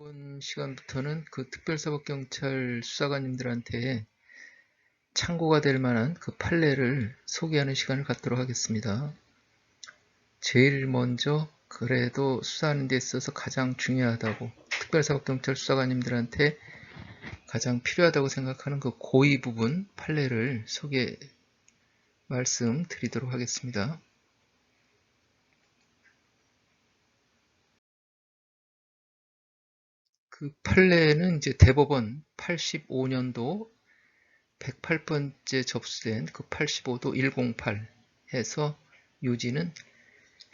이번 시간부터는 그 특별사법경찰 수사관님들한테 참고가 될 만한 그 판례를 소개하는 시간을 갖도록 하겠습니다. 제일 먼저 그래도 수사하는 데 있어서 가장 중요하다고 특별사법경찰 수사관님들한테 가장 필요하다고 생각하는 그 고의 부분 판례를 소개 말씀드리도록 하겠습니다. 그 판례는 이제 대법원 85년도 108번째 접수된 그 85도 108 해서 유지는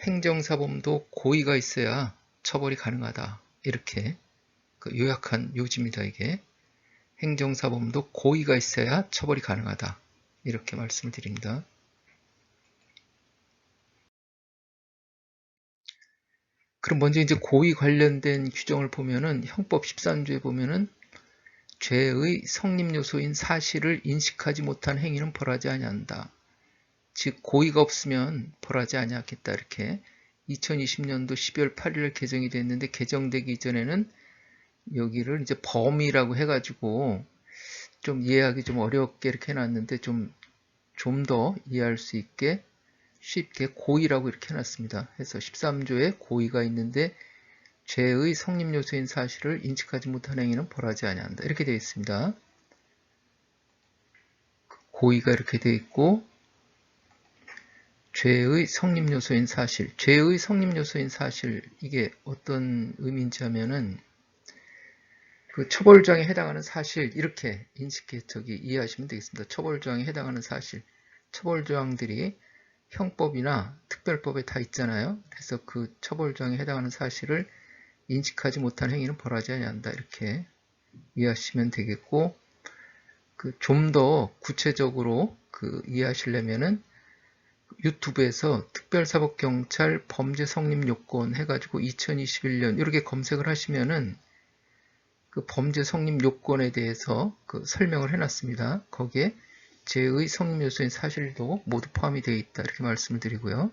행정사범도 고의가 있어야 처벌이 가능하다. 이렇게 그 요약한 요지입니다. 이게 행정사범도 고의가 있어야 처벌이 가능하다. 이렇게 말씀을 드립니다. 그럼 먼저 이제 고의 관련된 규정을 보면은 형법 13조에 보면은 죄의 성립 요소인 사실을 인식하지 못한 행위는 벌하지 아니한다. 즉 고의가 없으면 벌하지 아니하겠다 이렇게 2020년도 12월 8일 개정이 됐는데 개정되기 이전에는 여기를 이제 범위라고 해가지고 좀 이해하기 좀 어렵게 이렇게 해놨는데 좀 좀 더 이해할 수 있게 쉽게 고의라고 이렇게 해놨습니다. 해서 13조에 고의가 있는데 죄의 성립 요소인 사실을 인식하지 못한 행위는 벌하지 아니한다. 이렇게 되어 있습니다. 고의가 이렇게 되어 있고 죄의 성립 요소인 사실, 죄의 성립 요소인 사실 이게 어떤 의미인지 하면은 그 처벌조항에 해당하는 사실 이렇게 인식해 저기 이해하시면 되겠습니다. 처벌조항에 해당하는 사실, 처벌조항들이 형법이나 특별법에 다 있잖아요. 그래서 그 처벌조항에 해당하는 사실을 인식하지 못한 행위는 벌하지 아니한다. 이렇게 이해하시면 되겠고 그 좀 더 구체적으로 그 이해하시려면은 유튜브에서 특별사법경찰 범죄 성립 요건 해가지고 2021년 이렇게 검색을 하시면은 그 범죄 성립 요건에 대해서 그 설명을 해놨습니다. 거기에 성립 요소인 사실도 모두 포함이 되어 있다. 이렇게 말씀을 드리고요.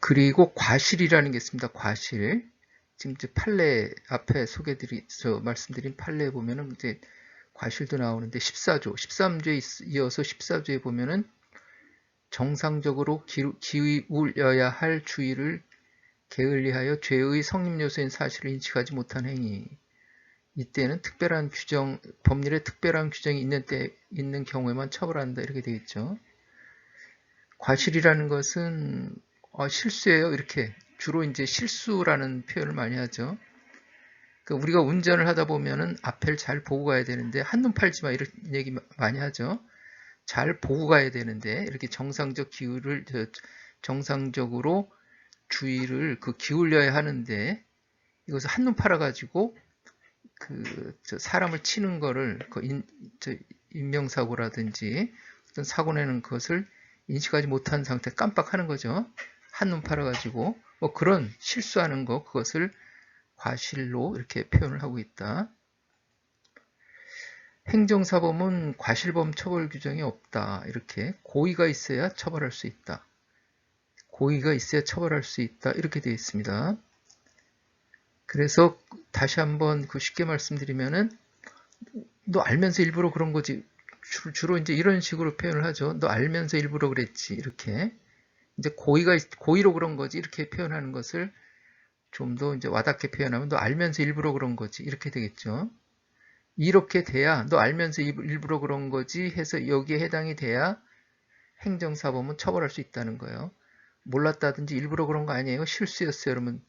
그리고 과실이라는 게 있습니다. 과실. 지금 이제 판례 앞에 소개드리, 저 말씀드린 판례에 보면은 이제 과실도 나오는데 14조, 13조에 이어서 14조에 보면은 정상적으로 기울여야 할 주의를 게을리하여 죄의 성립 요소인 사실을 인식하지 못한 행위. 이때는 특별한 규정, 법률에 특별한 규정이 있는 때, 있는 경우에만 처벌한다. 이렇게 되겠죠. 과실이라는 것은 어, 실수예요. 이렇게 주로 이제 실수라는 표현을 많이 하죠. 그러니까 우리가 운전을 하다 보면은 앞을 잘 보고 가야 되는데 한눈 팔지 마 이런 얘기 많이 하죠. 잘 보고 가야 되는데 이렇게 정상적 기울을 정상적으로 주의를 그 기울여야 하는데 이것을 한눈 팔아 가지고 그 사람을 치는 거를 그 인, 인명사고라든지 어떤 사고 내는 것을 인식하지 못한 상태 깜빡하는 거죠. 한눈 팔아가지고 뭐 그런 실수하는 거 그것을 과실로 이렇게 표현을 하고 있다. 행정사범은 과실범 처벌 규정이 없다. 이렇게 고의가 있어야 처벌할 수 있다. 고의가 있어야 처벌할 수 있다. 이렇게 되어 있습니다. 그래서 다시 한번 그 쉽게 말씀드리면은 너 알면서 일부러 그런 거지. 주로, 이제 이런 식으로 표현을 하죠. 너 알면서 일부러 그랬지. 이렇게. 이제 고의가, 고의로 그런 거지. 이렇게 표현하는 것을 좀 더 이제 와닿게 표현하면 너 알면서 일부러 그런 거지. 이렇게 되겠죠. 이렇게 돼야 너 알면서 일부러 그런 거지 해서 여기에 해당이 돼야 행정사범은 처벌할 수 있다는 거예요. 몰랐다든지 일부러 그런 거 아니에요. 실수였어요. 여러분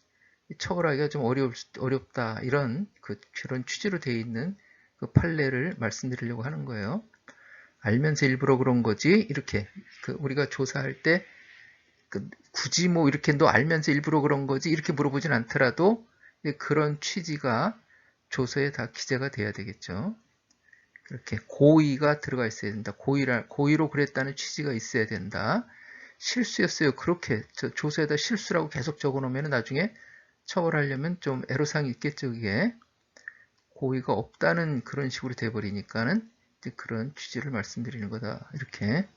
처벌하기가 좀 어렵, 어렵다 이런 그, 그런 취지로 되어 있는 그 판례를 말씀드리려고 하는 거예요. 알면서 일부러 그런 거지 이렇게 그 우리가 조사할 때 그 굳이 뭐 이렇게 너 알면서 일부러 그런 거지 이렇게 물어보진 않더라도 그런 취지가 조서에 다 기재가 돼야 되겠죠. 그렇게 고의가 들어가 있어야 된다. 고의라, 고의로 그랬다는 취지가 있어야 된다. 실수였어요. 그렇게 조서에다 실수라고 계속 적어 놓으면 나중에 처벌하려면 좀 애로사항이 있겠죠, 이게. 고의가 없다는 그런 식으로 돼버리니까는 그런 취지를 말씀드리는 거다. 이렇게.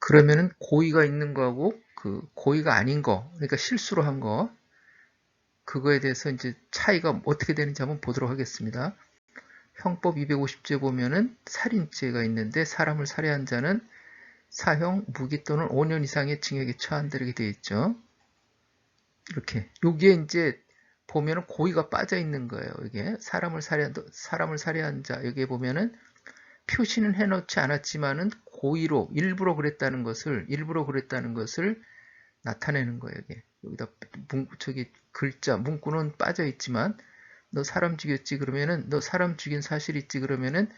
그러면은 고의가 있는 거하고 그 고의가 아닌 거, 그러니까 실수로 한 거, 그거에 대해서 이제 차이가 어떻게 되는지 한번 보도록 하겠습니다. 형법 250제 보면은 살인죄가 있는데 사람을 살해한 자는 사형, 무기 또는 5년 이상의 징역에 처한다 이렇게 되어 있죠. 이렇게 여기에 이제 보면은 고의가 빠져 있는 거예요. 이게 사람을 살해한 사람을 살해한 자 여기에 보면은 표시는 해놓지 않았지만은 고의로 일부러 그랬다는 것을 일부러 그랬다는 것을 나타내는 거예요. 이게 여기다 문, 저기 글자 문구는 빠져 있지만 너 사람 죽였지 그러면은 너 사람 죽인 사실 있지 그러면은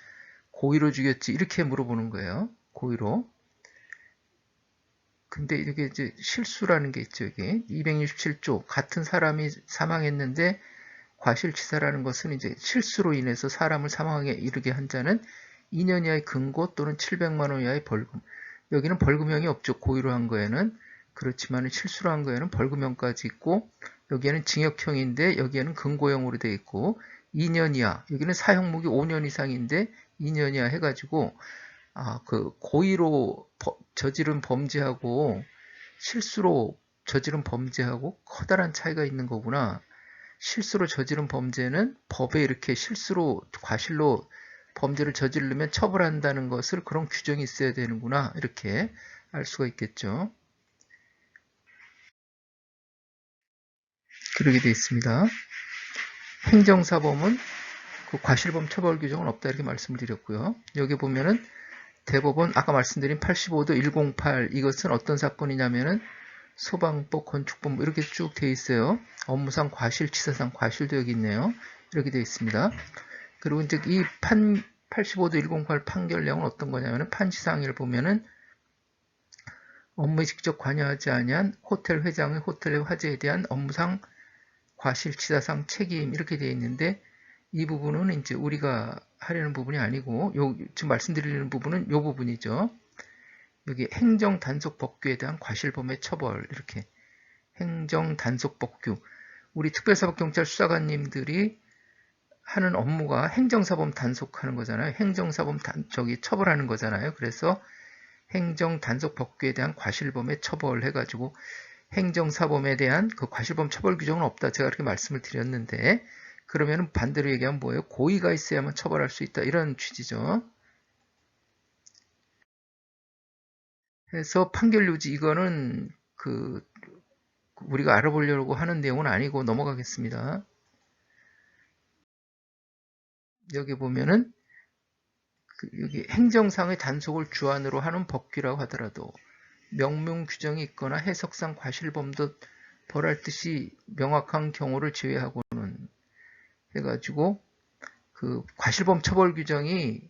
고의로 죽였지 이렇게 물어보는 거예요. 고의로. 근데 이게 이제 실수라는 게 있죠. 이게 267조 같은 사람이 사망했는데 과실치사라는 것은 이제 실수로 인해서 사람을 사망하게 이르게 한 자는 2년 이하의 금고 또는 700만 원 이하의 벌금. 여기는 벌금형이 없죠. 고의로 한 거에는. 그렇지만 실수로 한 거에는 벌금형까지 있고 여기에는 징역형인데 여기에는 금고형으로 되어 있고 2년 이하. 여기는 사형목이 5년 이상인데 2년 이하 해가지고 아, 그 고의로 저지른 범죄하고 실수로 저지른 범죄하고 커다란 차이가 있는 거구나. 실수로 저지른 범죄는 법에 이렇게 실수로 과실로 범죄를 저지르면 처벌한다는 것을 그런 규정이 있어야 되는구나. 이렇게 알 수가 있겠죠. 그러게 되어 있습니다. 행정사범은 그 과실범 처벌 규정은 없다 이렇게 말씀을 드렸고요. 여기 보면은 대법원 아까 말씀드린 85도 108 이것은 어떤 사건이냐면은 소방법, 건축법 뭐 이렇게 쭉 되어 있어요. 업무상 과실, 치사상 과실도 여기 있네요. 이렇게 되어 있습니다. 그리고 이제 이 판 85도 108 판결 내용은 어떤 거냐면은 판시상을 보면은 업무에 직접 관여하지 아니한 호텔 회장의 호텔의 화재에 대한 업무상 과실치사상 책임 이렇게 되어 있는데 이 부분은 이제 우리가 하려는 부분이 아니고 요, 지금 말씀드리는 부분은 이 부분이죠. 여기 행정 단속 법규에 대한 과실범의 처벌 이렇게 행정 단속 법규 우리 특별사법경찰 수사관님들이 하는 업무가 행정사범 단속하는 거잖아요. 행정사범 단, 저기 처벌하는 거잖아요. 그래서 행정 단속 법규에 대한 과실범의 처벌 해가지고 행정사범에 대한 그 과실범 처벌 규정은 없다. 제가 그렇게 말씀을 드렸는데 그러면 반대로 얘기하면 뭐예요? 고의가 있어야만 처벌할 수 있다. 이런 취지죠. 그래서 판결 유지 이거는 그 우리가 알아보려고 하는 내용은 아니고 넘어가겠습니다. 여기 보면은 그 여기 행정상의 단속을 주안으로 하는 법규라고 하더라도 명명 규정이 있거나 해석상 과실범도 벌할 듯이 명확한 경우를 제외하고는 해가지고 그 과실범 처벌 규정이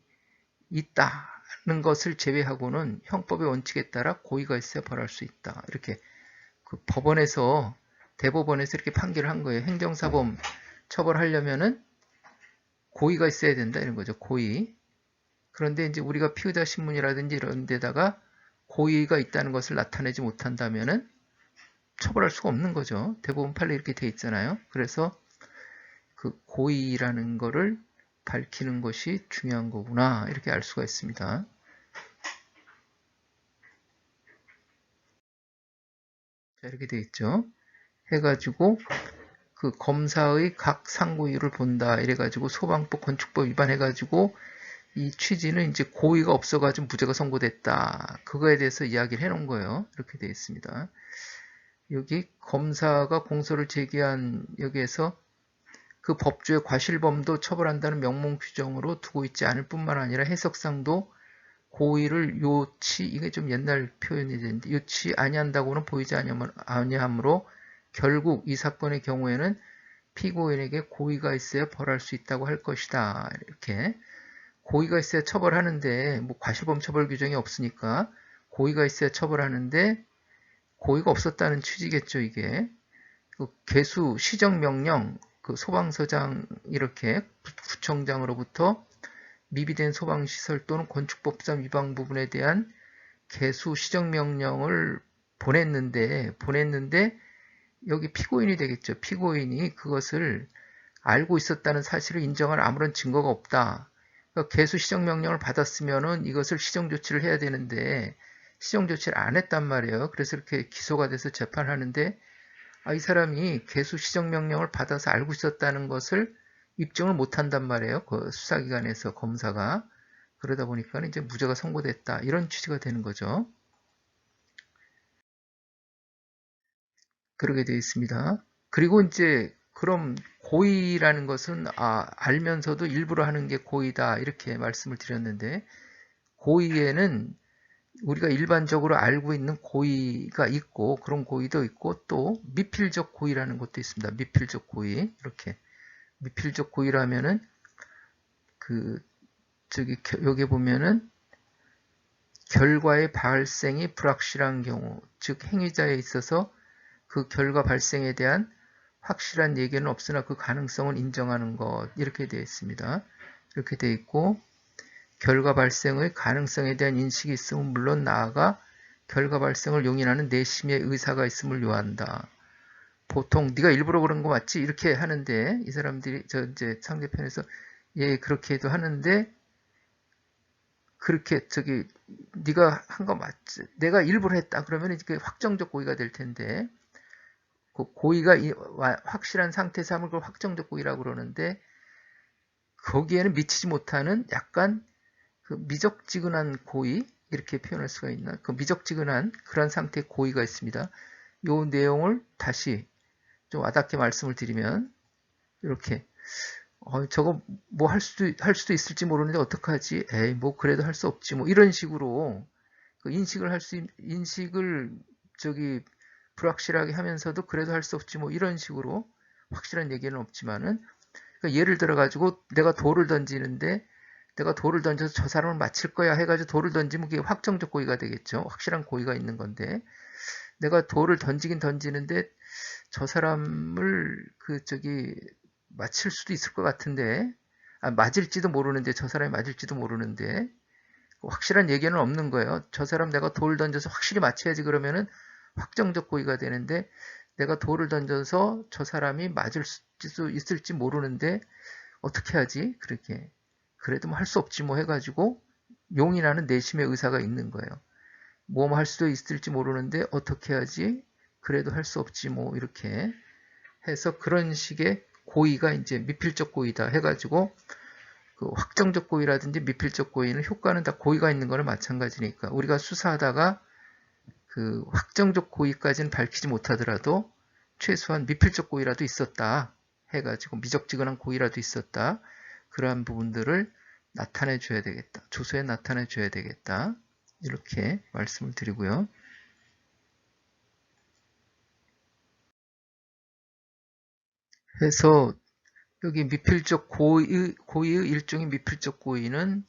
있다는 것을 제외하고는 형법의 원칙에 따라 고의가 있어야 벌할 수 있다. 이렇게 그 법원에서 대법원에서 이렇게 판결을 한 거예요. 행정사범 처벌하려면은 고의가 있어야 된다 이런 거죠. 고의. 그런데 이제 우리가 피의자 신문이라든지 이런 데다가 고의가 있다는 것을 나타내지 못한다면은 처벌할 수가 없는 거죠. 대법원 판례 이렇게 돼 있잖아요. 그래서 그 고의라는 거를 밝히는 것이 중요한 거구나 이렇게 알 수가 있습니다. 자 이렇게 돼 있죠. 해가지고 그 검사의 각 상고이유를 본다 이래가지고 소방법 건축법 위반해가지고 이 취지는 이제 고의가 없어가지고 무죄가 선고됐다. 그거에 대해서 이야기를 해놓은 거예요. 이렇게 되어 있습니다. 여기 검사가 공소를 제기한 여기에서 그 법조의 과실범도 처벌한다는 명문 규정으로 두고 있지 않을 뿐만 아니라 해석상도 고의를 요치 이게 좀 옛날 표현이 되는데 요치 아니한다고는 보이지 아니하므로 결국 이 사건의 경우에는 피고인에게 고의가 있어야 벌할 수 있다고 할 것이다. 이렇게 고의가 있어야 처벌하는데 뭐 과실범 처벌 규정이 없으니까 고의가 있어야 처벌하는데 고의가 없었다는 취지겠죠 이게 그 개수 시정명령 그 소방서장 이렇게 구청장으로부터 미비된 소방시설 또는 건축법상 위반 부분에 대한 개수 시정명령을 보냈는데 보냈는데 여기 피고인이 되겠죠. 피고인이 그것을 알고 있었다는 사실을 인정할 아무런 증거가 없다. 그러니까 개수 시정명령을 받았으면은 이것을 시정 조치를 해야 되는데 시정 조치를 안 했단 말이에요. 그래서 이렇게 기소가 돼서 재판하는데 아, 이 사람이 개수 시정 명령을 받아서 알고 있었다는 것을 입증을 못 한단 말이에요. 그 수사기관에서 검사가 그러다 보니까 이제 무죄가 선고됐다 이런 취지가 되는 거죠. 그러게 되어 있습니다. 그리고 이제 그럼 고의라는 것은 아, 알면서도 일부러 하는 게 고의다 이렇게 말씀을 드렸는데 고의에는 우리가 일반적으로 알고 있는 고의가 있고 그런 고의도 있고 또 미필적 고의라는 것도 있습니다. 미필적 고의 이렇게 미필적 고의라면은 그 저기 여기 보면은 결과의 발생이 불확실한 경우 즉 행위자에 있어서 그 결과 발생에 대한 확실한 얘기는 없으나 그 가능성을 인정하는 것 이렇게 되어 있습니다. 이렇게 되어 있고 결과 발생의 가능성에 대한 인식이 있으면 물론 나아가 결과 발생을 용인하는 내심의 의사가 있음을 요한다. 보통 네가 일부러 그런 거 맞지? 이렇게 하는데 이 사람들이 저 이제 상대편에서 예 그렇게 해도 하는데 그렇게 저기 네가 한 거 맞지? 내가 일부러 했다 그러면 이게 확정적 고의가 될 텐데 그 고의가 확실한 상태에서 하면 그걸 확정적 고의라고 그러는데 거기에는 미치지 못하는 약간 그 미적지근한 고의 이렇게 표현할 수가 있나? 그 미적지근한 그런 상태의 고의가 있습니다. 이 내용을 다시 좀 와닿게 말씀을 드리면 이렇게 어, 저거 뭐 할 수도 할 수도 있을지 모르는데 어떡하지? 에이 뭐 그래도 할 수 없지 뭐 이런 식으로 그 인식을 할 수 인식을 저기 불확실하게 하면서도 그래도 할 수 없지 뭐 이런 식으로 확실한 얘기는 없지만은 그러니까 예를 들어 가지고 내가 돌을 던지는데 내가 돌을 던져서 저 사람을 맞힐 거야 해가지고 돌을 던지면 그게 확정적 고의가 되겠죠. 확실한 고의가 있는 건데 내가 돌을 던지긴 던지는데 저 사람을 그 저기 맞힐 수도 있을 것 같은데 아, 맞을지도 모르는데 저 사람이 맞을지도 모르는데 확실한 얘기는 없는 거예요. 저 사람 내가 돌 던져서 확실히 맞춰야지 그러면은 확정적 고의가 되는데 내가 돌을 던져서 저 사람이 맞을 수 있을지 모르는데 어떻게 하지? 그렇게 그래도 뭐 할 수 없지 뭐 해가지고 용인하는 내심의 의사가 있는 거예요. 뭐 할 수도 있을지 모르는데 어떻게 하지? 그래도 할 수 없지 뭐 이렇게 해서 그런 식의 고의가 이제 미필적 고의다 해가지고 그 확정적 고의라든지 미필적 고의는 효과는 다 고의가 있는 거는 마찬가지니까 우리가 수사하다가 그 확정적 고의까지는 밝히지 못하더라도 최소한 미필적 고의라도 있었다 해가지고 미적지근한 고의라도 있었다 그러한 부분들을 나타내 줘야 되겠다. 조서에 나타내 줘야 되겠다. 이렇게 말씀을 드리고요. 그래서 여기 미필적 고의, 고의의 일종의 미필적 고의는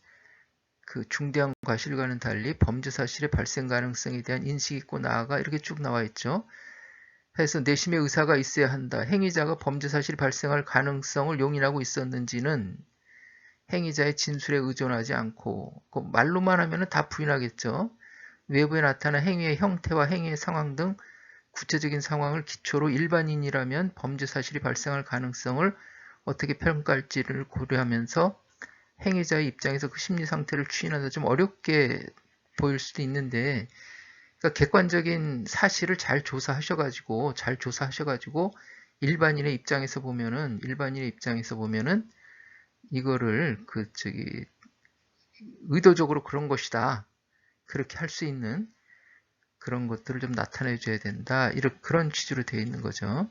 그 중대한 과실과는 달리 범죄 사실의 발생 가능성에 대한 인식이 있고 나아가 이렇게 쭉 나와 있죠. 해서 내심의 의사가 있어야 한다. 행위자가 범죄 사실이 발생할 가능성을 용인하고 있었는지는 행위자의 진술에 의존하지 않고 그 말로만 하면 다 부인하겠죠. 외부에 나타난 행위의 형태와 행위의 상황 등 구체적인 상황을 기초로 일반인이라면 범죄 사실이 발생할 가능성을 어떻게 평가할지를 고려하면서 행위자의 입장에서 그 심리 상태를 추인하다 좀 어렵게 보일 수도 있는데 그러니까 객관적인 사실을 잘 조사하셔가지고 잘 조사하셔가지고 일반인의 입장에서 보면은 일반인의 입장에서 보면은 이거를 그 저기 의도적으로 그런 것이다. 그렇게 할 수 있는 그런 것들을 좀 나타내 줘야 된다. 이런 그런 취지로 되어 있는 거죠.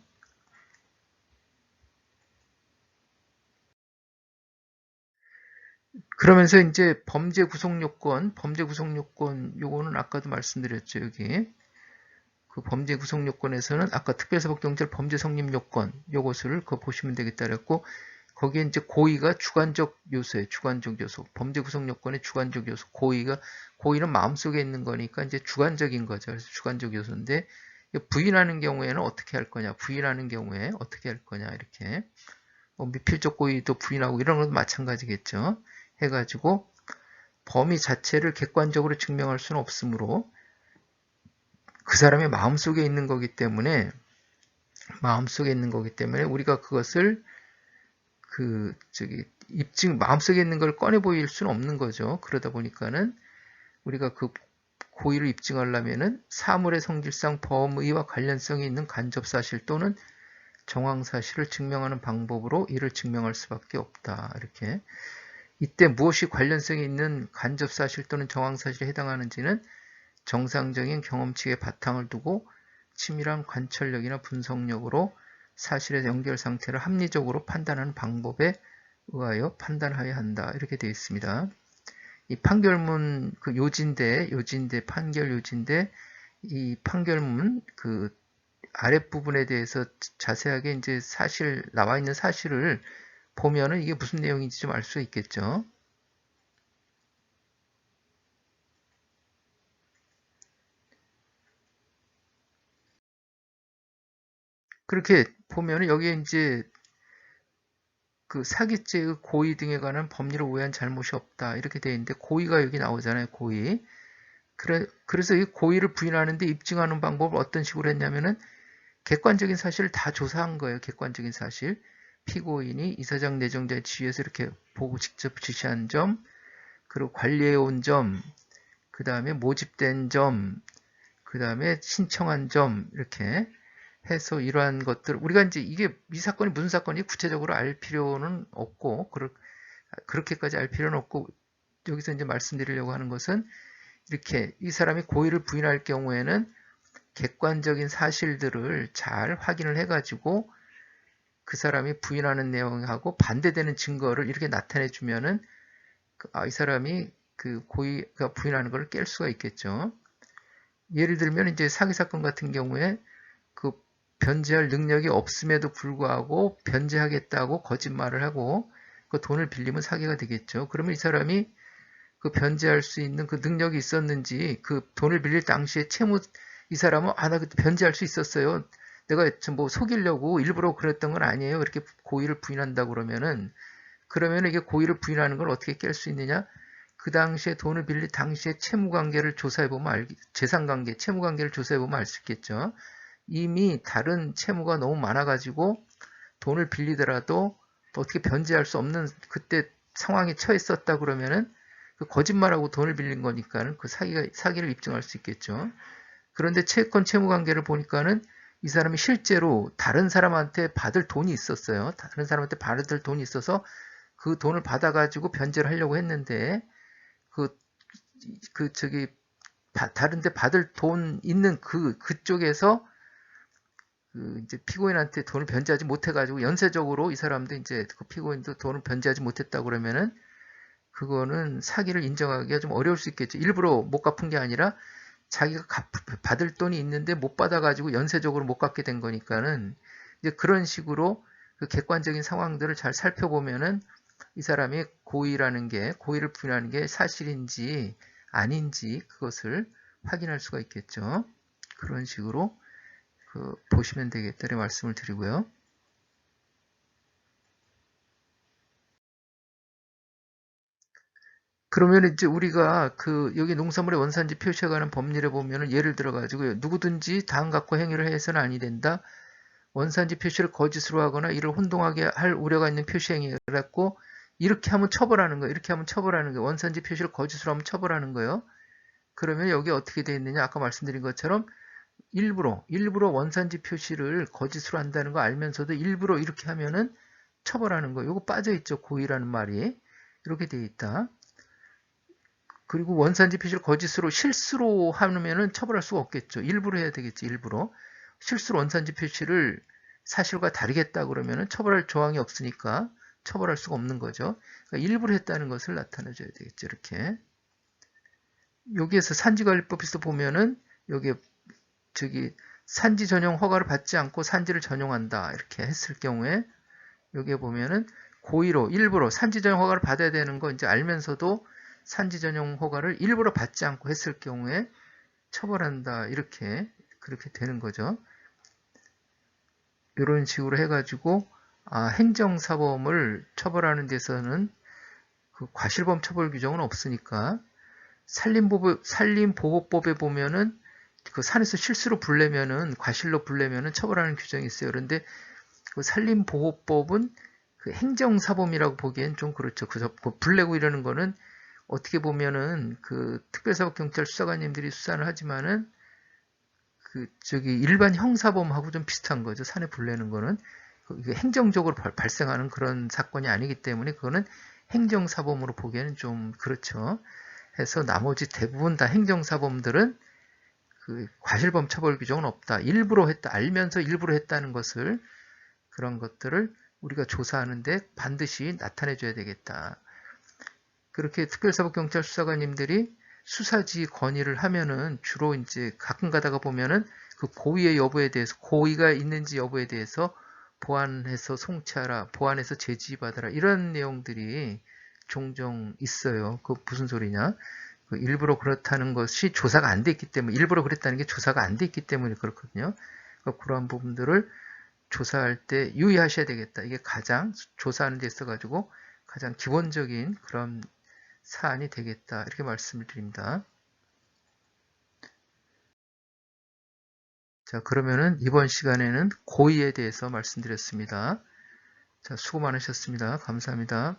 그러면서 이제 범죄 구속 요건, 범죄 구속 요건 요거는 아까도 말씀드렸죠, 여기. 그 범죄 구속 요건에서는 아까 특별사법경찰 범죄 성립 요건 요것을 그 보시면 되겠다 그랬고 거기에 이제 고의가 주관적 요소예요. 주관적 요소. 범죄 구성 요건의 주관적 요소. 고의가 고의는 마음속에 있는 거니까 이제 주관적인 거죠. 그래서 주관적 요소인데 부인하는 경우에는 어떻게 할 거냐? 부인하는 경우에 어떻게 할 거냐? 이렇게 뭐 미필적 고의도 부인하고 이런 것도 마찬가지겠죠. 해가지고 범위 자체를 객관적으로 증명할 수는 없으므로 그 사람의 마음속에 있는 거기 때문에 마음속에 있는 거기 때문에 우리가 그것을 그 저기 입증 마음속에 있는 걸 꺼내 보일 수는 없는 거죠. 그러다 보니까는 우리가 그 고의를 입증하려면은 사물의 성질상 범의와 관련성이 있는 간접 사실 또는 정황 사실을 증명하는 방법으로 이를 증명할 수밖에 없다. 이렇게 이때 무엇이 관련성이 있는 간접 사실 또는 정황 사실에 해당하는지는 정상적인 경험치의 바탕을 두고 치밀한 관찰력이나 분석력으로 사실의 연결 상태를 합리적으로 판단하는 방법에 의하여 판단하여야 한다. 이렇게 되어 있습니다. 이 판결문 그 요진대, 요진대, 판결 요진대 이 판결문 그 아랫부분에 대해서 자세하게 이제 사실 나와 있는 사실을 보면은 이게 무슨 내용인지 좀 알 수 있겠죠. 그렇게 보면은 여기에 이제 그 사기죄의 고의 등에 관한 법리를 오해한 잘못이 없다. 이렇게 되어 있는데 고의가 여기 나오잖아요 고의. 그래, 그래서 이 고의를 부인하는데 입증하는 방법을 어떤 식으로 했냐면은 객관적인 사실을 다 조사한 거예요 객관적인 사실. 피고인이 이사장 내정자의 지위에서 이렇게 보고 직접 지시한 점 그리고 관리해 온 점그 다음에 모집된 점그 다음에 신청한 점 이렇게 해서 이러한 것들 우리가 이제 이게 이 사건이 무슨 사건이 구체적으로 알 필요는 없고 그렇게까지 알 필요는 없고 여기서 이제 말씀드리려고 하는 것은 이렇게 이 사람이 고의를 부인할 경우에는 객관적인 사실들을 잘 확인을 해가지고 그 사람이 부인하는 내용하고 반대되는 증거를 이렇게 나타내 주면은 그, 아, 이 사람이 그 고의가 부인하는 걸 깰 수가 있겠죠. 예를 들면 이제 사기 사건 같은 경우에 그 변제할 능력이 없음에도 불구하고 변제하겠다고 거짓말을 하고 그 돈을 빌리면 사기가 되겠죠. 그러면 이 사람이 그 변제할 수 있는 그 능력이 있었는지 그 돈을 빌릴 당시에 채무 이 사람은 아 나 그때 변제할 수 있었어요. 내가 뭐 속이려고 일부러 그랬던 건 아니에요. 이렇게 고의를 부인한다 그러면은 그러면 이게 고의를 부인하는 걸 어떻게 깰 수 있느냐? 그 당시에 돈을 빌릴 당시에 채무 관계를 조사해 보면 알 재산 관계, 채무 관계를 조사해 보면 알 수 있겠죠. 이미 다른 채무가 너무 많아가지고 돈을 빌리더라도 어떻게 변제할 수 없는 그때 상황에 처했었다 그러면은 그 거짓말하고 돈을 빌린 거니까는 그 사기가, 사기를 입증할 수 있겠죠. 그런데 채권 채무 관계를 보니까는 이 사람이 실제로 다른 사람한테 받을 돈이 있었어요. 다른 사람한테 받을 돈이 있어서 그 돈을 받아가지고 변제를 하려고 했는데 그, 그, 저기, 다른데 받을 돈 있는 그, 그쪽에서 그 이제 피고인한테 돈을 변제하지 못해가지고 연쇄적으로 이 사람도 이제 그 피고인도 돈을 변제하지 못했다 그러면은 그거는 사기를 인정하기가 좀 어려울 수 있겠죠. 일부러 못 갚은 게 아니라 자기가 갚, 받을 돈이 있는데 못 받아가지고 연쇄적으로 못 갚게 된 거니까는 이제 그런 식으로 그 객관적인 상황들을 잘 살펴보면은 이 사람이 고의라는 게 고의를 부인하는 게 사실인지 아닌지 그것을 확인할 수가 있겠죠. 그런 식으로 그 보시면 되겠다 는 말씀을 드리고요. 그러면 이제 우리가 그 여기 농산물의 원산지 관한 법률에 보면은 예를 들어 가지고 누구든지 다음 갖고 행위를 해서는 아니 된다. 원산지 표시를 거짓으로 하거나 이를 혼동하게 할 우려가 있는 표시 행위를 했고 이렇게 하면 처벌하는 거예요. 이렇게 하면 처벌하는 거예요. 원산지 표시를 거짓으로 하면 처벌하는 거예요. 그러면 여기 어떻게 되어 있느냐? 아까 말씀드린 것처럼 일부러 일부러 원산지 표시를 거짓으로 한다는 거 알면서도 일부러 이렇게 하면은 처벌하는 거. 이거 빠져 있죠. 고의라는 말이 이렇게 되어 있다. 그리고 원산지 표시를 거짓으로 실수로 하면은 처벌할 수가 없겠죠. 일부러 해야 되겠지. 일부러 실수로 원산지 표시를 사실과 다르겠다 그러면은 처벌할 조항이 없으니까 처벌할 수가 없는 거죠. 그러니까 일부러 했다는 것을 나타내줘야 되겠죠. 이렇게 여기에서 산지관리법에서 보면은 여기에 저기 산지 전용 허가를 받지 않고 산지를 전용한다 이렇게 했을 경우에 여기에 보면은 고의로 일부러 산지 전용 허가를 받아야 되는 거 이제 알면서도 산지 전용 허가를 일부러 받지 않고 했을 경우에 처벌한다 이렇게 그렇게 되는 거죠. 이런 식으로 해가지고 아, 행정사범을 처벌하는 데서는 그 과실범 처벌 규정은 없으니까 산림보호, 산림보호법에 보면은 그 산에서 실수로 불내면은 과실로 불내면은 처벌하는 규정이 있어요. 그런데 그 산림보호법은 그 행정사범이라고 보기엔 좀 그렇죠. 그저 불내고 이러는 거는 어떻게 보면은 그 특별사법경찰 수사관님들이 수사를 하지만은 그 저기 일반 형사범하고 좀 비슷한 거죠. 산에 불내는 거는 그 행정적으로 발- 발생하는 그런 사건이 아니기 때문에 그거는 행정사범으로 보기에는 좀 그렇죠. 해서 나머지 대부분 다 행정사범들은 그 과실범 처벌 규정은 없다. 일부러 했다. 알면서 일부러 했다는 것을 그런 것들을 우리가 조사하는데 반드시 나타내 줘야 되겠다. 그렇게 특별사법경찰 수사관님들이 수사지 건의를 하면은 주로 이제 가끔 가다가 보면은 그 고의의 여부에 대해서 고의가 있는지 여부에 대해서 보완해서 송치하라, 보완해서 제지받아라 이런 내용들이 종종 있어요. 그 무슨 소리냐? 그 일부러 그렇다는 것이 조사가 안 돼 있기 때문에 일부러 그랬다는 게 조사가 안 돼 있기 때문에 그렇거든요. 그러니까 그러한 부분들을 조사할 때 유의하셔야 되겠다. 이게 가장 조사하는 데 있어 가지고 가장 기본적인 그런 사안이 되겠다. 이렇게 말씀을 드립니다. 자, 그러면은 이번 시간에는 고의에 대해서 말씀드렸습니다. 자, 수고 많으셨습니다. 감사합니다.